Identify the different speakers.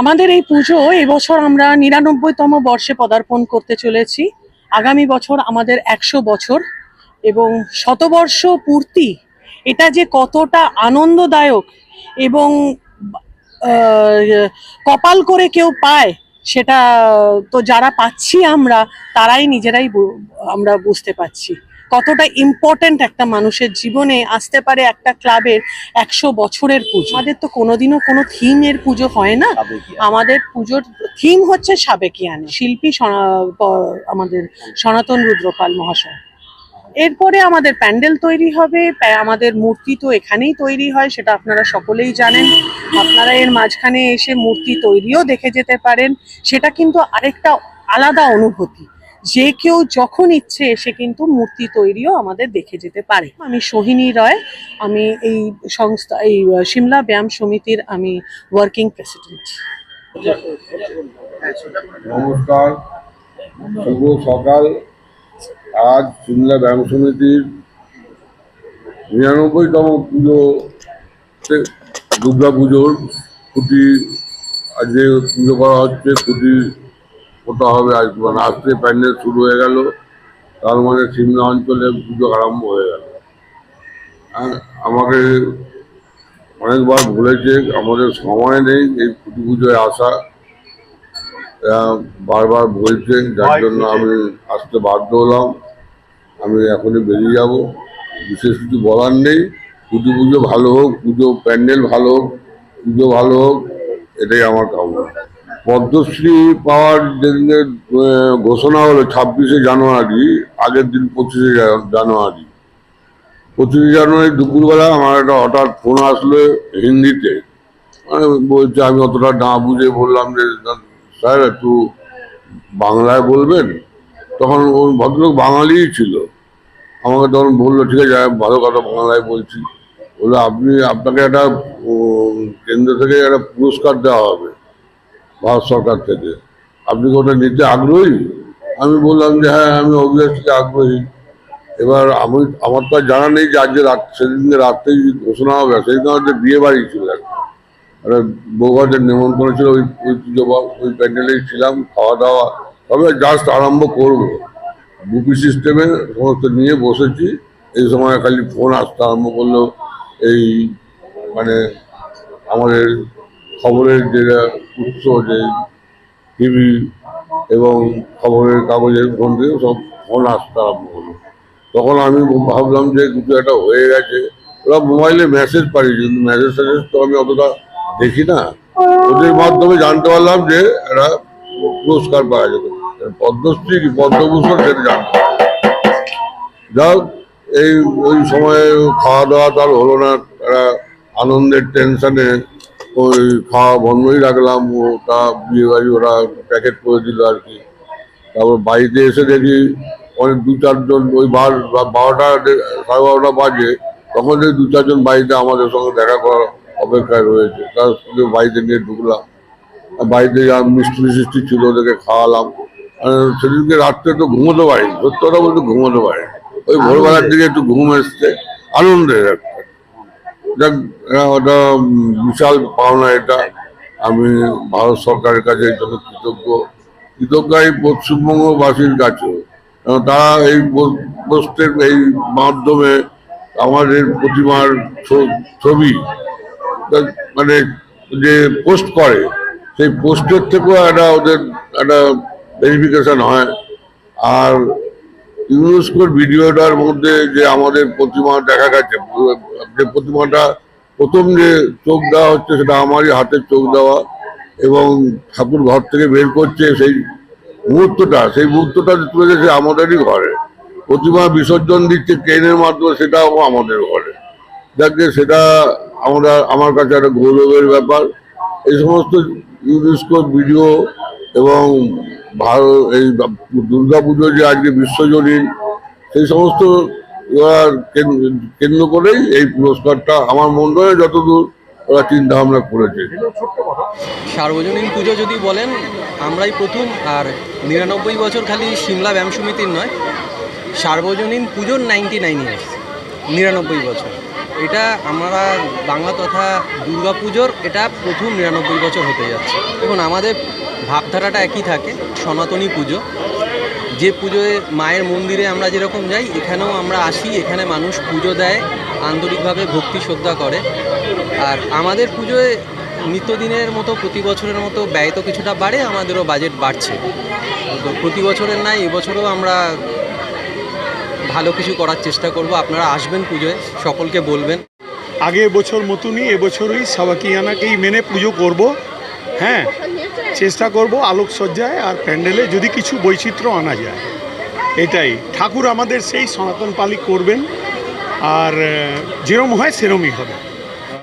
Speaker 1: আমাদের এই পুজো এবছর আমরা নিরানব্বইতম বর্ষে পদার্পণ করতে চলেছি। আগামী বছর আমাদের একশো বছর এবং শতবর্ষ পূর্তি। এটা যে কতটা আনন্দদায়ক এবং কপাল করে কেউ পায়, সেটা তো যারা পাচ্ছি আমরা, তারাই নিজেরাই আমরা বুঝতে পারছি। কতটা ইম্পর্ট্যান্ট একটা মানুষের জীবনে আসতে পারে একটা ক্লাবের একশো বছরের পুজো। আমাদের তো কোনোদিনও কোনো থিমের পুজো হয় না। আমাদের পুজোর থিম হচ্ছে সাবেকিয়ানে শিল্পী আমাদের সনাতন রুদ্রপাল মহাশয়। এরপরে আমাদের প্যান্ডেল তৈরি হবে। আমাদের মূর্তি তো এখানেই তৈরি হয় সেটা আপনারা সকলেই জানেন। আপনারা এর মাঝখানে এসে মূর্তি তৈরিও দেখে যেতে পারেন। সেটা কিন্তু আরেকটা আলাদা অনুভূতি। যে কেউ যখন ইচ্ছে এসে কিন্তু মূর্তি তৈরিও আমাদের দেখে যেতে পারে। আমি সোহিনী রয়, আমি এই সংস্থা, এই সিমলা ব্যায়াম সমিতির আমি ওয়ার্কিং প্রেসিডেন্ট
Speaker 2: নমস্কার, শুভ সকাল। আজ সিমলা ব্যায়াম সমিতির নিরানব্বইতম পুজো দুর্গা পুজোর খুঁটি আজকে পুজো করা হচ্ছে খুঁটি পোতা হবে আজ আজকে প্যান্ডেল শুরু হয়ে গেল। তার মানে সিমলা অঞ্চলে পুজো আরম্ভ হয়ে গেল। আমাকে অনেকবার বলেছে আমাদের সময় নেই এই খুঁটি পুজোয় আসা। বারবার বলছে যার জন্য আমি আসতে বাধ্য হলাম। আমি এখনই বেরিয়ে যাব। বিশেষ কিছু বলার নেই। পুজো পুজো ভালো হোক পুজো প্যান্ডেল ভালো হোক পুজো ভালো হোক এটাই আমার কামনা। পদ্মশ্রী পাওয়ার যেদিনে ঘোষণা হলো ছাব্বিশে জানুয়ারি, আগের দিন পঁচিশে জানুয়ারি। পঁচিশে জানুয়ারি দুপুরবেলা আমার একটা হঠাৎ ফোন আসলো হিন্দিতে। মানে বলছে, আমি অতটা না বুঝে বললাম যে, স্যার একটু বাংলায় বলবেন? তখন ওই ভদ্রলোক বাঙালিই ছিল। আমাকে তখন বলল, ঠিক আছে ভালো কথা বাংলায় বলছি। বলল, আপনি, আপনাকে একটা কেন্দ্র থেকে একটা পুরস্কার দেওয়া হবে। ভারত সরকার থেকে। আপনি কি ওটা নিতে আগ্রহী? আমি বললাম যে হ্যাঁ আমি অবভিয়াসলি আগ্রহী। এবার আমি, আমার তো জানা নেই যে আজকে রাত, সেদিনকে রাত্রেই ঘোষণা হবে সেদিন আমাদের বিয়ে বাড়ি ছিল একটা একটা বৌভাতের নিমন্ত্রণ ছিল, ওই ওই প্যান্ডেলেই ছিলাম, খাওয়া দাওয়া তবে জাস্ট আরম্ভ করব। বুপি সিস্টেমে সমস্ত নিয়ে বসেছি। এই সময় খালি ফোন আসতে আরম্ভ করল, এই মানে আমাদের খবরের যেটা উৎস যে টিভি এবং খবরের কাগজের ফোন দিয়ে সব ফোন আসতে আরম্ভ হলো। তখন আমি ভাবলাম যে কিছু একটা হয়ে গেছে। ওরা মোবাইলে মেসেজ পাঠিয়েছে কিন্তু মেসেজ ট্যাসেজ তো আমি অতটা দেখি না। ওদের মাধ্যমে জানতে পারলাম যে এরা পুরস্কার পাওয়া যেত পদ্মশ্রী কি পদ্মভূষণ সেটা জানতে হোক, এই ওই সময়ে খাওয়া দাওয়া তার হলো না। তারা আনন্দের টেনশনে ওই খাওয়া বন্ধই রাখলাম, ওটা বিয়ে বাড়ি ওরা প্যাকেট করে দিল আর কি। তারপর বাড়িতে এসে দেখি অনেক দু চারজন, ওই বার, বারোটা সাড়ে বারোটা বাজে, তখন দেখি দু চারজন বাড়িতে আমাদের সঙ্গে দেখা করার অপেক্ষায় রয়েছে। তার সঙ্গে বাড়িতে নিয়ে ঢুকলাম। বাড়িতে যা মিষ্টি মিষ্টি ছিল ওদেরকে খাওয়ালাম। সেদিনকে রাত্রে তো ঘুমোতে পারিনি, সত্য কথা বলতে ঘুমোতে পারি ওই ভোরবেলার দিকে একটু ঘুম এসছে আনন্দের একটা ওটা বিশাল পাওনা এটা। আমি ভারত সরকারের কাছে এই জন্য কৃতজ্ঞ। কৃতজ্ঞ এই পশ্চিমবঙ্গবাসীর কাছে। তারা এই পোস্টের এই মাধ্যমে আমাদের প্রতিমার ছবি মানে যে পোস্ট করে, সেই পোস্টের থেকেও একটা ওদের একটা ভেরিফিকেশন হয়। আর ইউনেস্কোর ভিডিওটার মধ্যে যে আমাদের প্রতিমা দেখা গেছে, যে প্রতিমাটা প্রথম যে চোখ দেওয়া হচ্ছে সেটা আমারই হাতের চোখ দেওয়া এবং ঠাকুর ঘর থেকে বের করছে সেই মুহূর্তটা সেই মুহূর্তটা তুলে গেছে আমাদেরই ঘরে। প্রতিমা বিসর্জন দিচ্ছে ট্রেনের মাধ্যমে, সেটাও আমাদের ঘরে। যাকে সেটা আমরা, আমার কাছে একটা গৌরবের ব্যাপার। এই সমস্ত ইউনেস্কো ভিডিও এবং ভারত, এই দুর্গা পুজো যে আজকে বিশ্বজনীন সেই সমস্ত কেন্দ্র করেই এই পুরস্কারটা আমার মনে হয় যতদূর ওরা চিন্তা ভাবনা করেছে।
Speaker 3: সার্বজনীন পুজো যদি বলেন, আমরাই প্রথম, আর নিরানব্বই বছর খালি সিমলা ব্যায়াম সমিতির নয়, সার্বজনীন পুজোর নাইনটি নাইন ইয়ার্স নিরানব্বই বছর। এটা আমরা বাংলা তথা দুর্গা পুজোর এটা প্রথম নিরানব্বই বছর হতে যাচ্ছে। দেখুন, আমাদের ভাবধারাটা একই থাকে, সনাতনী পুজো। যে পুজোয় মায়ের মন্দিরে আমরা যেরকম যাই, এখানেও আমরা আসি, এখানে মানুষ পুজো দেয়, আন্তরিকভাবে ভক্তি শ্রদ্ধা করে। আর আমাদের পুজোয় নিত্যদিনের মতো প্রতি বছরের মতো ব্যয় তো কিছুটা বাড়ে, আমাদেরও বাজেট বাড়ছে। তো প্রতি বছরের নাই এবছরও আমরা ভালো কিছু করার চেষ্টা করব। আপনারা আসবেন পুজোয়, সকলকে বলবেন।
Speaker 4: আগে বছর মতনই, এবছরই সাবাকিয়ানাকেই মেনে পুজো করব। হ্যাঁ? চেষ্টা করব আলোকসজ্জায় আর প্যান্ডেলে যদি কিছু বৈচিত্র্য আনা যায়। এটাই। ঠাকুর আমাদের সেই সনাতন পালি করবেন। আর যেরম হয় সেরমই হবে।